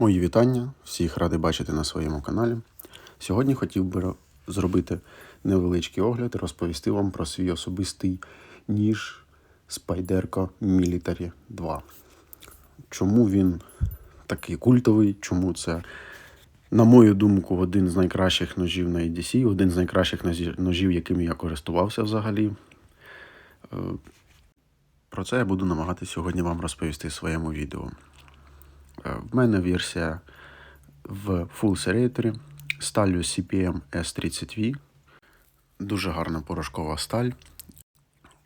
Мої вітання, всіх радий бачити на своєму каналі. Сьогодні хотів би зробити невеличкий огляд і розповісти вам про свій особистий ніж Spyderco Military 2. Чому він такий культовий, чому це, на мою думку, один з найкращих ножів на EDC, один з найкращих ножів, якими я користувався взагалі. Е, Про це я буду намагатися сьогодні вам розповісти в своєму відео. В мене версія в Full Serrator сталью CPM S30V. Дуже гарна порошкова сталь,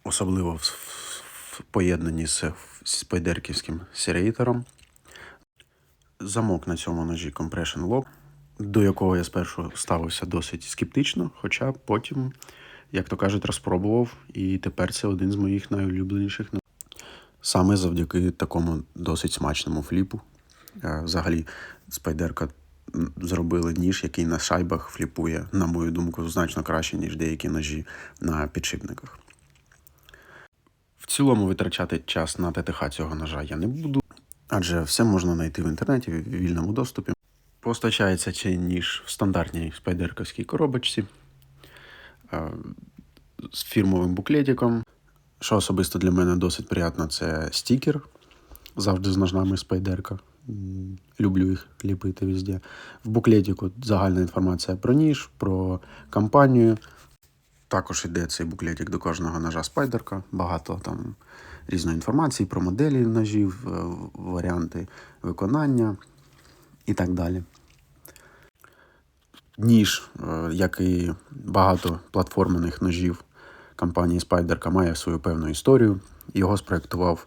особливо в, поєднанні з спайдерківським серейтором. Замок на цьому ножі Compression Lock, до якого я спершу ставився досить скептично, хоча потім, як то кажуть, розпробував, і тепер це один з моїх найулюбленіших Саме завдяки такому досить смачному фліпу. Е, Взагалі, спайдерка зробили ніж, який на шайбах фліпує, на мою думку, значно краще, ніж деякі ножі на підшипниках. В цілому витрачати час на ТТХ цього ножа я не буду, адже все можна знайти в інтернеті в вільному доступі. Постачається цей ніж в стандартній спайдерковській коробочці е, з фірмовим буклетиком. Що особисто для мене досить приємно, це стікер. Завжди з ножнами спайдерка. Люблю їх ліпити везде. В буклетику загальна інформація про ніж, про компанію. Також йде цей буклетик до кожного ножа спайдерка. Багато там різної інформації про моделі ножів, е, варіанти виконання і так далі. Ніж, е, як і багато платформених ножів компанії Spyderco, має свою певну історію. Його спроєктував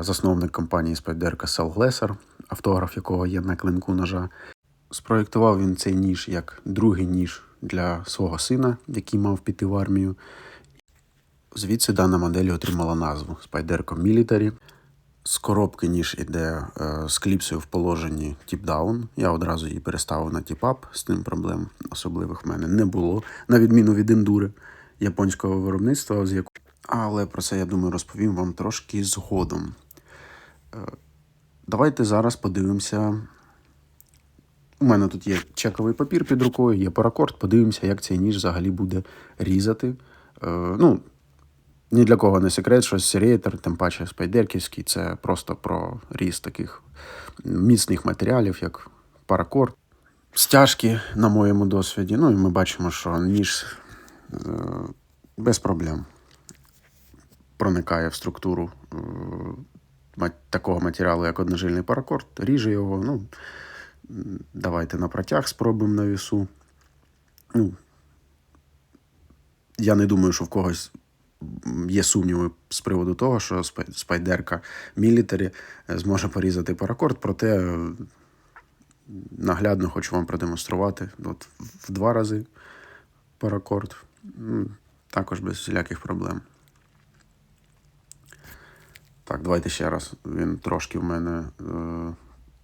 засновник компанії Spyderco Сел Глесер, автограф якого є на клинку ножа. Спроєктував він цей ніж як другий ніж для свого сина, який мав піти в армію. Звідси дана модель отримала назву Spyderco Military. З коробки ніж іде е, з кліпсою в положенні тіп-даун. Я одразу її переставив на тіп-ап, з тим проблем особливих в мене не було, на відміну від ендури японського виробництва, але про це я думаю розповім вам трошки згодом. Е, Давайте зараз подивимося. У мене тут є чековий папір під рукою, є паракорд. Подивимося, як цей ніж взагалі буде різати. Е, ну, ні для кого не секрет, що серієтер, тим паче спайдерківський, це просто про різ таких міцних матеріалів, як паракорд. Стяжки, на моєму досвіді. Ну і ми бачимо, що ніж е, без проблем проникає в структуру такого матеріалу, як одножильний паракорд, ріже його. Ну, давайте на протяг спробуємо на вісу. Ну, я не думаю, що в когось є сумніви з приводу того, що спайдерка Мілітарі зможе порізати паракорд, проте е, наглядно хочу вам продемонструвати. От в два рази паракорд. Також без всіляких проблем. Так, давайте ще раз. Він трошки в мене е,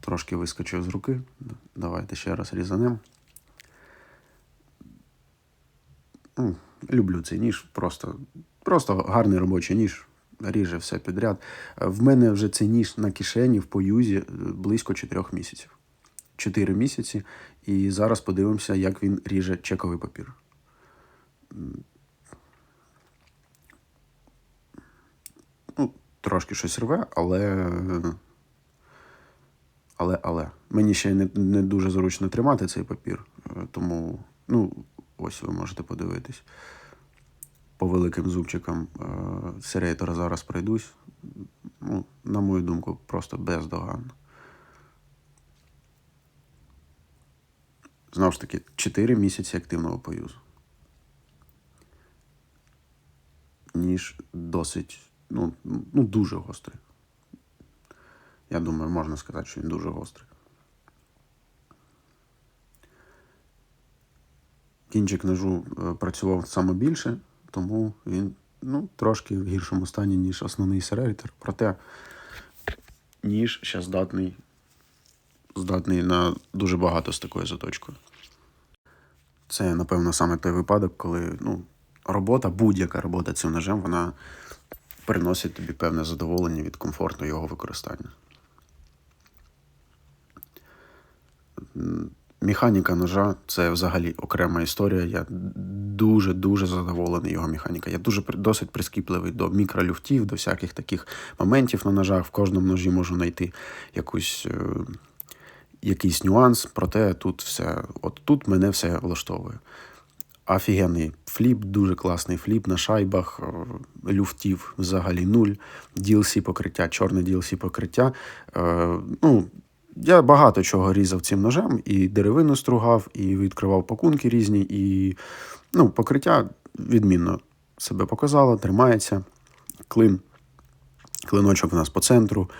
трошки вискочив з руки. Давайте ще раз різанем. Ну, люблю цей ніж. Просто, просто гарний робочий ніж. Ріже все підряд. Е, В мене вже цей ніж на кишені в поюзі е, близько 4 місяців. 4 місяці. І зараз подивимося, як він ріже чековий папір. Ну, трошки щось рве, але. Але, але. Мені ще не, не дуже зручно тримати цей папір, е, тому, ну, ось ви можете подивитись. По великим зубчикам е, серейтора зараз пройдусь. Ну, на мою думку, просто бездоганно. Знову ж таки, 4 місяці активного поюзу. Ніж досить, ну, ну дуже гострий. Я думаю, можна сказати, що він дуже гострий. Кінчик ножу е, працював саме більше, тому він ну, трошки в гіршому стані, ніж основний серейтер. Проте ніж ще здатний, здатний на дуже багато з такою заточкою. Це, напевно, саме той випадок, коли ну, робота, будь-яка робота цим ножем, вона приносить тобі певне задоволення від комфорту його використання. Механіка ножа це взагалі окрема історія. Я дуже дуже задоволений його механікою. Я дуже досить прискіпливий до мікролюфтів, до всяких таких моментів на ножах. В кожному ножі можу знайти якусь, е, якийсь нюанс, проте тут все, от тут мене все влаштовує. Офігенний фліп, дуже класний фліп на шайбах, е, люфтів взагалі нуль, DLC покриття, чорне DLC покриття. Е, ну, я багато чого різав цим ножем, і деревину стругав, і відкривав пакунки різні, і ну, покриття відмінно себе показало, тримається. Клин, клиночок у нас по центру.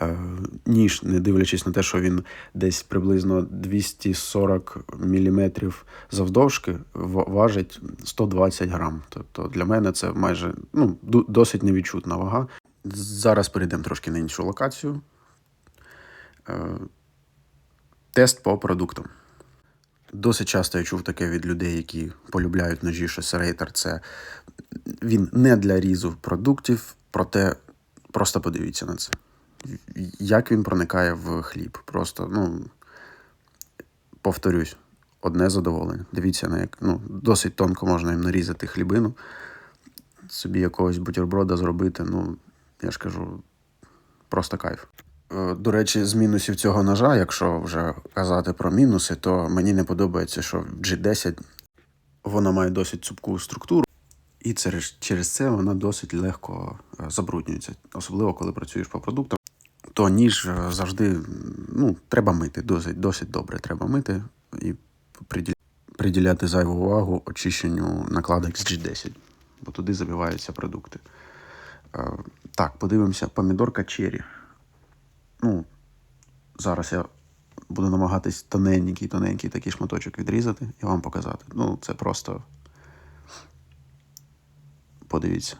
Е, Ніж, не дивлячись на те, що він десь приблизно 240 мм завдовжки, важить 120 грам. Тобто для мене це майже ну, досить невідчутна вага. Зараз перейдемо трошки на іншу локацію. Е, Тест по продуктам. Досить часто я чув таке від людей, які полюбляють ножі, що серейтер це він не для різу продуктів, проте просто подивіться на це. Як він проникає в хліб. Просто, ну, повторюсь, одне задоволення. Дивіться, на як ну, досить тонко можна їм нарізати хлібину, собі якогось бутерброда зробити. Ну, я ж кажу, просто кайф. Е, До речі, з мінусів цього ножа, якщо вже казати про мінуси, то мені не подобається, що в G10 вона має досить цупку структуру, і через, це вона досить легко е, забруднюється, особливо коли працюєш по продуктам. То ніж е, завжди ну, треба мити, досить, досить добре треба мити і приділяти зайву увагу очищенню накладок з G10, бо туди забиваються продукти. Е, Так, подивимося, помідорка черрі. Ну, зараз я буду намагатись тоненький, тоненький такий шматочок відрізати і вам показати. Ну, це просто. Подивіться.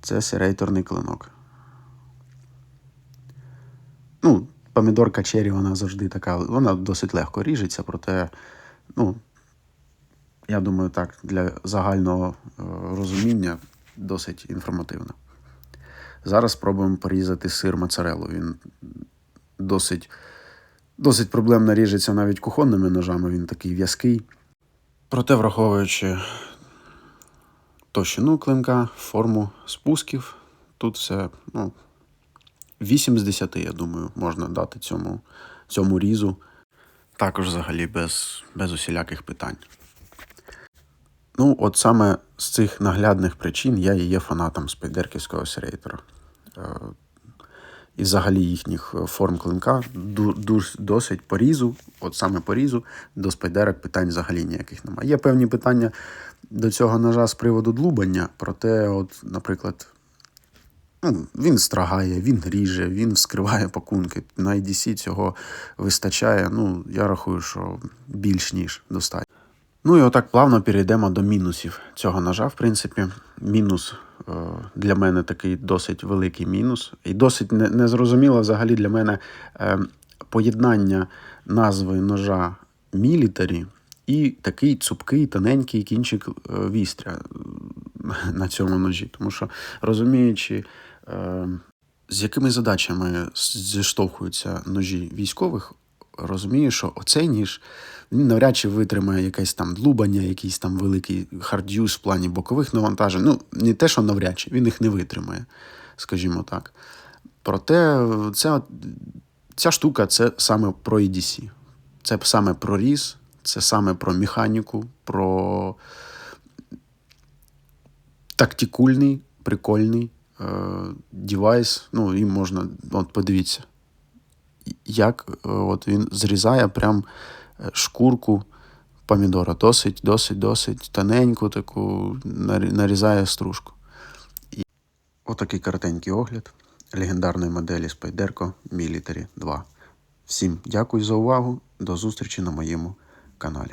Це серейторний клинок. Ну, помідорка черрі, вона завжди така, вона досить легко ріжеться, проте, ну, я думаю, так, для загального е, розуміння досить інформативно. Зараз спробуємо порізати сир моцареллу. Він досить, досить проблемно ріжеться навіть кухонними ножами, він такий в'язкий. Проте, враховуючи товщину клинка, форму спусків, тут все ну, 8 з 10, я думаю, можна дати цьому, цьому різу. Також взагалі без, без усіляких питань. Ну, от саме з цих наглядних причин я і є фанатом спайдерківського серейтора. Е, І взагалі їхніх е, форм клинка досить порізу, от саме порізу, до спайдерок питань взагалі ніяких немає. Є певні питання до цього ножа з приводу длубання, проте, от, наприклад, він страгає, він ріже, він вскриває пакунки. На IDC цього вистачає. Ну, я рахую, що більш ніж достатньо. Ну і отак плавно перейдемо до мінусів цього ножа. В принципі, мінус е, для мене такий досить великий мінус. І досить не- незрозуміло взагалі для мене е, поєднання назви ножа мілітарі і такий цупкий, тоненький кінчик е, вістря на цьому ножі. Тому що розуміючи. Е, з якими задачами зіштовхуються ножі військових, розумію, що оцей ніж він навряд чи витримає якесь там длубання, якийсь там великий хардюз в плані бокових навантажень. Ну, не те, що навряд чи, він їх не витримає, скажімо так. Проте ця, ця штука це саме про EDC. Це саме про різ, це саме про механіку, про тактикульний, прикольний девайс. Ну, їм можна, от подивіться, як е, от він зрізає прям е, шкурку помідора. Досить, досить, досить тоненьку таку нарізає стружку. І отакий коротенький огляд легендарної моделі Spyderco Military 2. Всім дякую за увагу. До зустрічі на моєму каналі.